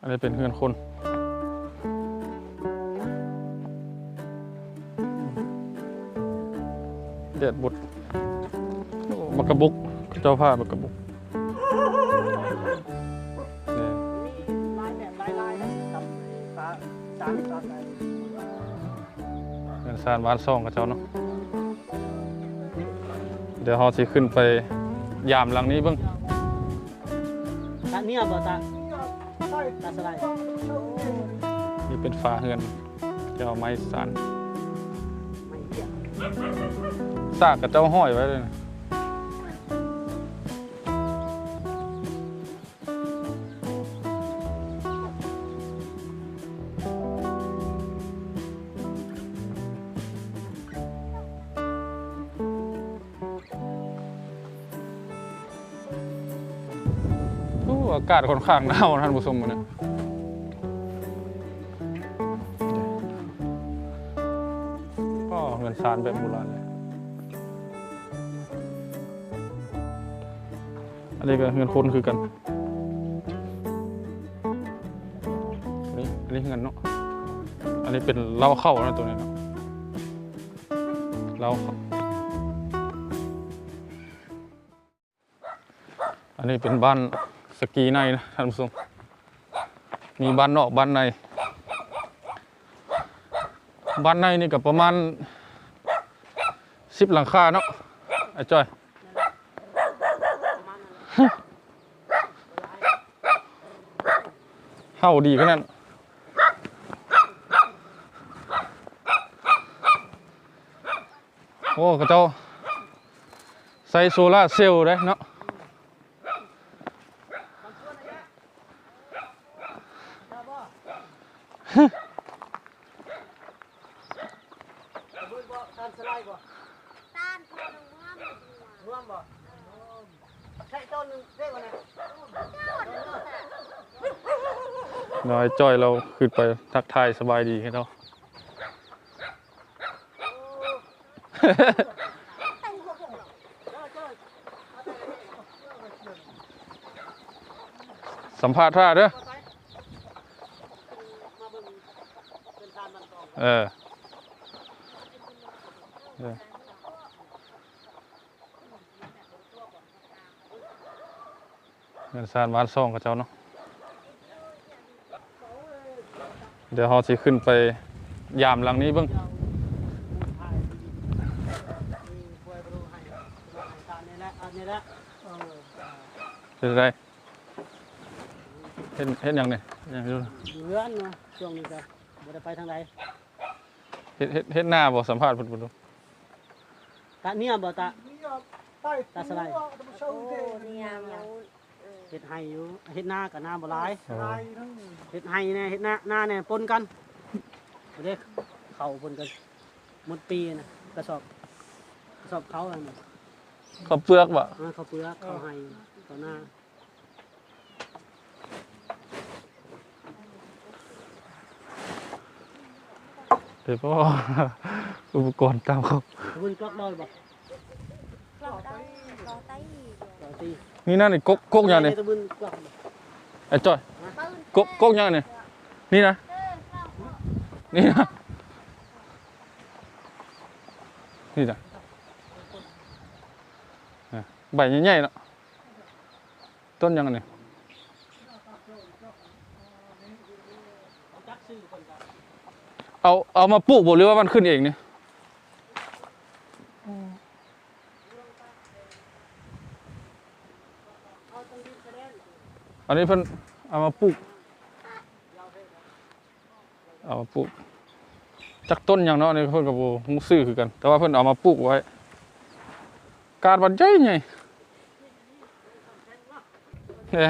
อันนี้เป็นเฮือนคนเด็ดบุดโอ้บักกระบุกเจ้าผ้าบักกระบุกนี่ยแบบลานะกับฟ้าจานฟ้าใสเงินซานบ้านซ่องกับเจ้าเนาะเดี๋ยวเราสิขึ้นไปยามหลังนี้บ้างตาเนี่ยบ่ตา ตาสไลด์นี่เป็นฟ้าเฮือนเจ้าไม้สานไม่เหี้ยซากกับเจ้าห้อยไว้เลยนะ อากาศค่อนข้างหนาวนะท่านผู้ชมมื้อนี้ก็เงินซานแบบโบราณเลย อันนี้ก็เงินคนคือกัน อันนี้อันนี้เงินเนาะ อันนี้เป็นเหล้าเข้านะตัวนี้เนาะเหล้าเข้าอันนี้เป็นบ้าน สกีในนะท่านผู้ชมมีบ้านนอกบ้านใน บ้านในนี่ก็ประมาณสิบหลังคาเนาะไอ้จ้อยเห่าดีขนาดโอ้กระเจ้าใส่โซล่าเซลล์ได้เนาะ เบิ่งบ่ตาสไลด์บ่ ต้านพอลงห้ามเลยดีกว่า ร่วมบ่ใช่ต้นหนึงเรียกว่าไง น้อย จ้อยเราขึ้นไปทักทายสบายดีให้เราแต่งหัวผมหรอสัมภาษณ์ท่าเด้อเอ่อเอเงินซานบ้านซ่องกับเจ้าเนาะ เดี๋ยวเราสิขึ้นไปยามหลังนี้เบ้างถ่ายมีป่วยบ่รู้ให้ให้ตานี่แหละอันนี้แหละเออเป็นไรเห็นเห็นยังเนี่ยยังไม่รู้นะอยู่เรือนเนาะช่วงนี้ก็บ่ได้ไปทางใดเห็นเห็นเห็นหน้าบ่สัมภาษณ์เพิ่นบ่รู้ตาเนี่ยบ่ตาตาสไลด์โอ้เนี่ยแล้ว เออเฮ็ดให้อยู่เฮ็ดนากับนาบ่หลายอ๋อเฮ็ดให้แน่เฮ็ดนานาแน่ปนกันบ่ได้เข้าปนกันหมดปีนะกระสอบกระสอบเขาอันนั้นข้าวเปลือกบ่อ่าเขาวเปลือกเขาให้เขาหน้าเดี๋ยวพ่ออุปกรณ์ตามเขาเขาบุญกลอกดอยบ่ นี่นั่นนี่กกกกยังนี่ไอ้จ้อยกกกกยังนี่นี่นะนี่นะนี่นะอะใบใหญ่ๆเนาะต้นยังนี่จักซื้อคนก็เอาเอามาปลูกบ่หรือว่ามันขึ้นเองเนี่เอาตรงนี้แสดง อันนี้เพิ่นเอามาปลูก เอามาปลูกจักต้นอย่างเนาะนี่เพิ่นกับ่ฮู้ซื้อคือกัน แต่ว่าเพิ่นเอามาปลูกไว้ การบันใหญ่ใหญ่เอ้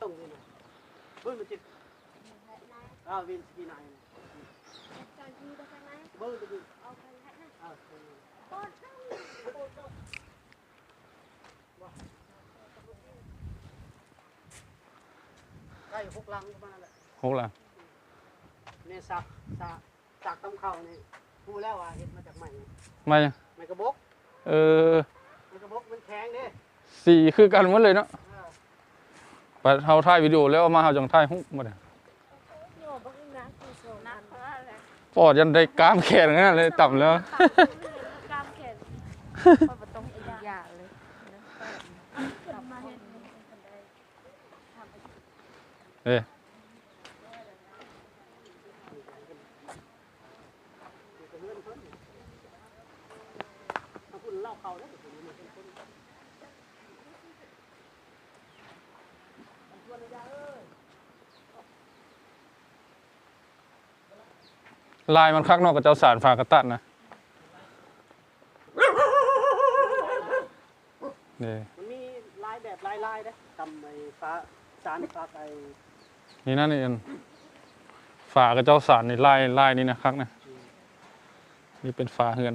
ตรงนี้นะเบิ่งมันจิอ้าววินสกีนายนะ การที่ไปทางไหน เบิ่งตะบุญ เอาไปให้นะ อ้าว โคตรเข้าโคตรเข้า ใกล้ หกลังประมาณนั้นแหละหกหลังเนี่ยสักสักสักต้องเข้านี่พูดแล้วว่าเห็ดมาจากใหม่ไม่ไม้กระบกเออไม้กระบกมันแข็งเด้สีคือกันหมดเลยเนาะเออไปเฮาถ่ายวิดีโอแล้วเอามาเฮาจังถ่ายหุ้หมดอะโยบักนักกูโซนักเพราะอะไรปอดยันได้กล้ามแขนงั้นเลยต่ำแล้วกล้ามแขนเพราะว่าต้องอีกอย่างเลยขึ้นมาเห็นมันได้ทำไป เอ้ล่าเขาแล้วผมนี่เป็นคลายมันคักนอกกับเจ้าสารฝากระตัดนะนี่มันมีลายแบบลายลายๆเด้ทำไอ้ฟ้าจานฟ้าไอ นี่นั่นเองฝากับเจ้าสารในไล่ไล่นี่นะครับนะนี่เป็นฝาเฮือน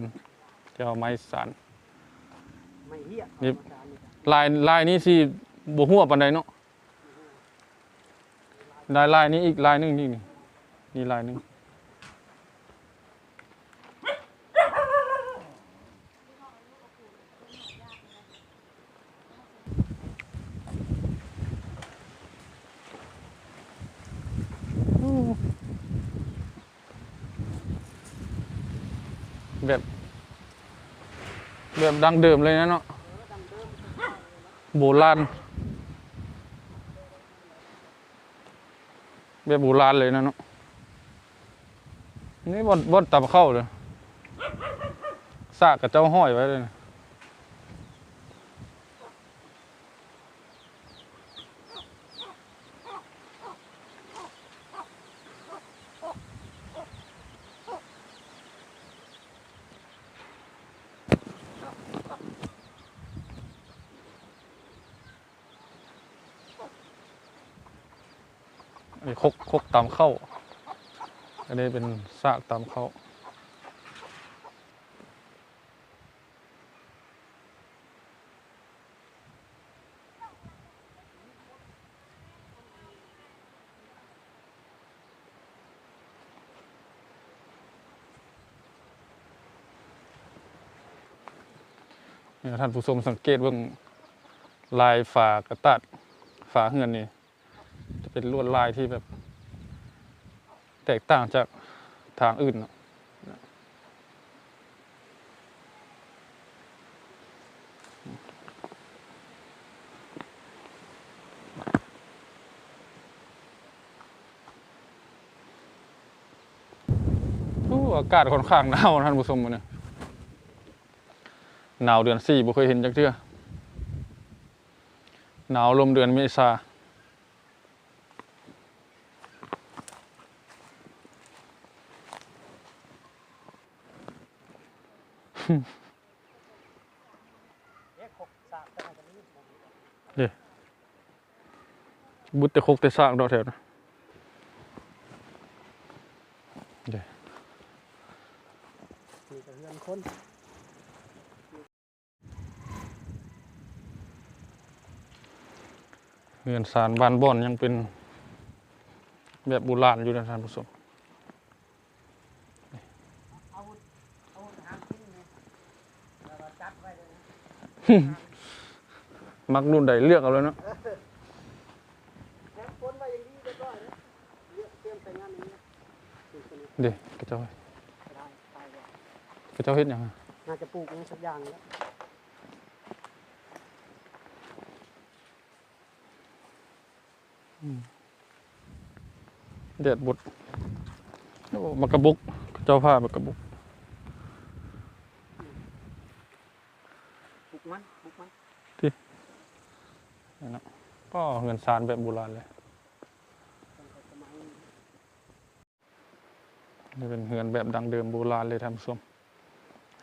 เจ้าไม้สารนี่ลายลายนี้สิบวหัวปันใดเนาะลายลายนี้อีกลายหนึงนี่นี่ลายหนึง แบบดังเดิมเลยนะเนาะโบราณแบบโบราณเลยนะเนาะนี่บดบดตับเข้าเลยซากกับเจ้าห้อยไว้เลยนะอันนี้คกคกตามเข้า อันนี้เป็นซากตามเข้า ท่านผู้ชมสังเกตเบิ่งลายฝากระตัดฝาเฮือนนี่ จะเป็นลวดลายที่แบบ แตกต่างจากทางอื่นอากาศค่อนข้างหนาวท่านผู้ชมมื้อนี้หนาวเดือนสี่บ่เคยเห็นจักเทื่อหนาวลมเดือนเมษา เอ๊ะหกสามแต่กันนี้บุตรแต่คกแต่ซากดอกแถวนะเดี๋ยมีแต่เฮือนคนเงินสารบานบ่อนยังเป็นแบบโบราณอยู่นะท่านผู้ชม อาวุธอาวุธทหารทิ้งเนี่ยแล้วก็จัดไว้เลยนะ มักรุ่นใดเลือกเอาเลยเนาะแล้คนไว้อย่างนี้เรียบร้อยนะเลือกเตรียมใส่งานอย่างนี้นะนี่ตัวนี้เดี๋ยวกระเจ้าได้ตายแล้วกระเจ้าเฮ็ดหยังอะน่าจะปลูกอะไรสักอย่างแล้วเด็ดบุตรโอ้มักกระบุก เจ้าผ้ามักกระบุกปลูกมันปลูกมัน ก็เงินสารแบบโบราณเลย นี่เป็นเงินแบบดังเดิมโบราณเลยท่านผู้ชม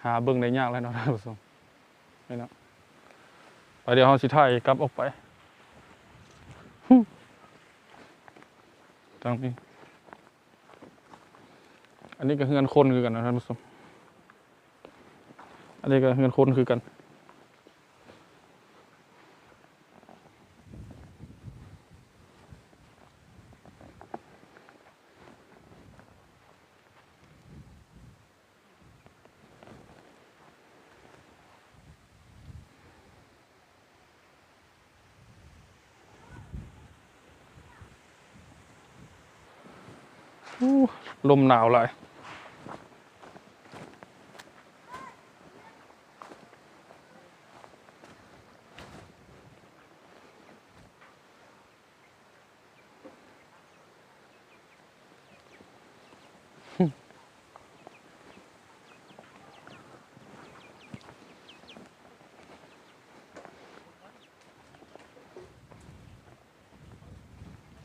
หาเบิ่งได้ยากแล้วเนาะท่านผู้ชมนี่เนาะไปเดี๋ยวเฮาสิถ่ายกลับออกไปฮึ่มทางนี้ อันนี้ก็เฮือนคนคือกันนะท่านผู้ชม อันนี้ก็เฮือนคนคือกัน ลมหนาวหลย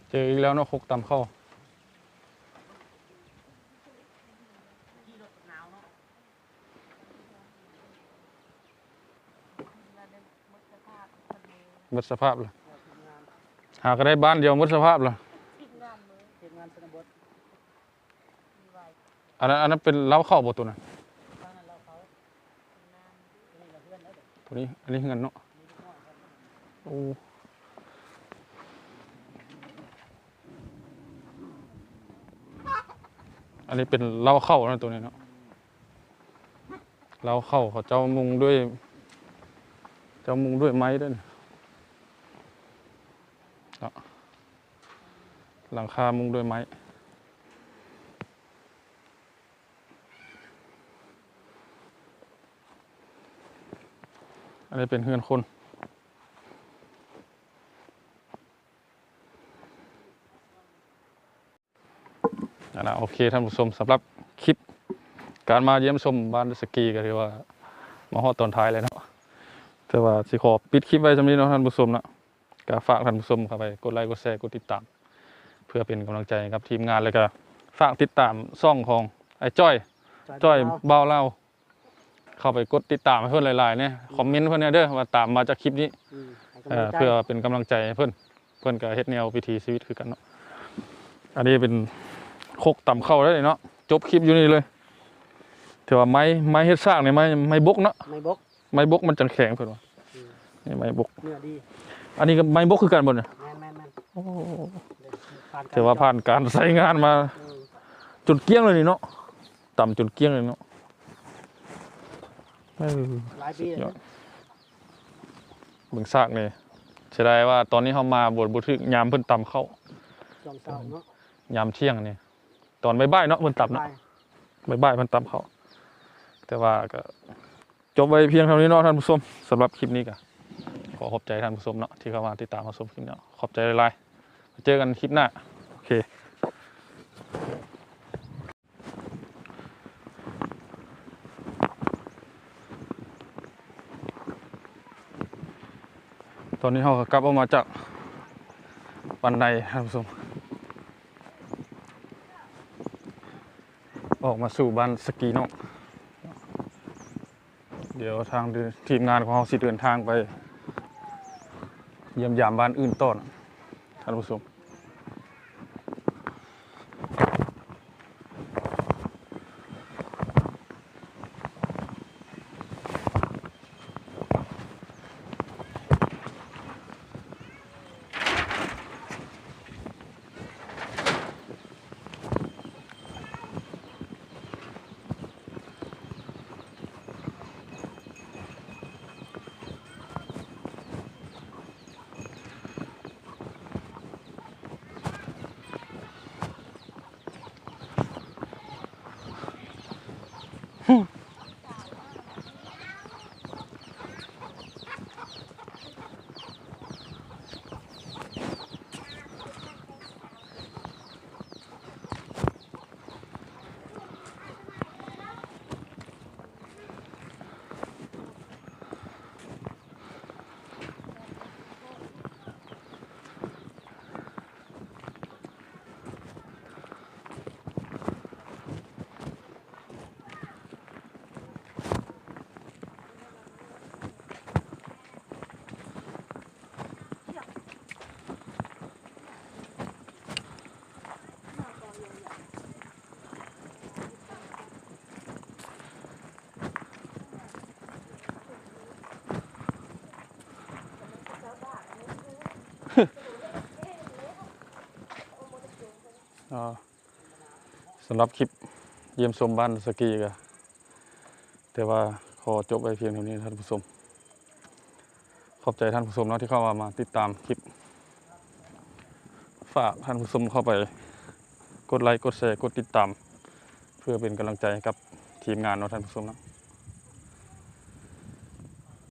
เจออีกแล้วเนาะคกตำเข้าห มดสภาพเลยหากได้บ้านเดียวมดสภาพเลยงานเกษตรอันนั้นอันนั้นเป็นเล้าเข้าบตัวนั้นตัวนี้อันนี้เงินเนาะโอ้อันนี้เป็นเล้าเข้านะตัวนี้เนาะเล้าเข้าเขาเจ้ามุงด้วย เจ้ามุงด้วยไม้ด้วยนะเนาะ หลังคามุงด้วยไม้ อันนี้เป็นเฮือนคนอันะโอเคท่านผู้ชมสำหรับคลิป การมาเยี่ยมชมบ้านสกีก็ถือว่ามาฮอดตอนท้ายเลยเนาะแต่ว่าสิขอปิดคลิปไว้จำนี้เนาะท่านผู้ชมนะก็ฝากท่านผู้ชมเข้าไปกดไลค์กดแชร์กดติดตาม พื่อเป็นกำลังใจให้กับทีมงานแล้วก็ฝากติดตามซ่องของไอ้จ้อยจ้อยเาเบาเล่าเข้าไปกดติดตามให้เพื่อนหลายๆเนี่ยคอมเมนต์เพื่อนเนี่ยเด้อว่าตามมาจากคลิปนี้อืมให้กำเอ่ลัองใจเพื่อเป็นกำลังใจให้เพื่อนเพื่อนก็เฮ็ดแนวพิธีชีวิตคือกันเนาะอันนี้เป็นโคกต่ำเข้าแล้วเนาะจบคลิปอยู่นี่เลยถือว่าไม้ไม้เฮ็ดสร้างเนี่ยไม้ไม้บกเนาะไม่บกไม้บกมันจังแข็งเพิ่นว่าอืมนี่ไม้บกเนื้อดีอันนี้ก็ไม้บกคือกันบ่เนี่ยแม่นแม่นแม่นโอ้เดี๋ยว ผ่านกรถือว่าผ่านการใช้งานมาเออจนเกลี้ยงเลยนี่เนาะต่ำจนเกลี้ยงเลยเนาะเออ หลายปีสุดยแล้อวดเบิ่งซากนี่เสียดายว่าตอนนี้เขามาบวชบุตรยามเพิ่นต่ำเข้าสองเสาเนาะยามเที่ยงนี่ตอนบ่ายๆเนาะเพิ่นต่ำเนาะไปบ่ายๆเพิ่นต่ำเข้าแต่ว่าก็จบไว้เพียงเท่านี้เนาะท่านผู้ชมสำหรับคลิปนี้ก็ขอขอบใจท่านผู้ชมเนาะที่เข้ามาติดตามมาชมคลิปเนาะขอบใจหลายๆ เจอกันคลิปหน้า โอเคตอนนี้เราก็กลับออกมาจากบันไดท่านผู้ชมออกมาสู่บ้านสกีนอกเดี๋ยวทางทีมงานของเราสิเดินทางไป เยี่ยมยามบ้านอื่นต้อน ท่านผู้ชม อ่ สำหรับคลิปเยี่ยมชมบ้านสกีก็แต่ว่าขอจบไปเพียงเท่านี้ท่านผู้ชมขอบใจท่านผู้ชมนะที่เข้ามามาติดตามคลิป ฝากท่านผู้ชมเข้าไป กดไลค์กดแชร์กดติดตาม เพื่อเป็นกำลังใจกับทีมงานเนาะท่านผู้ชมนะ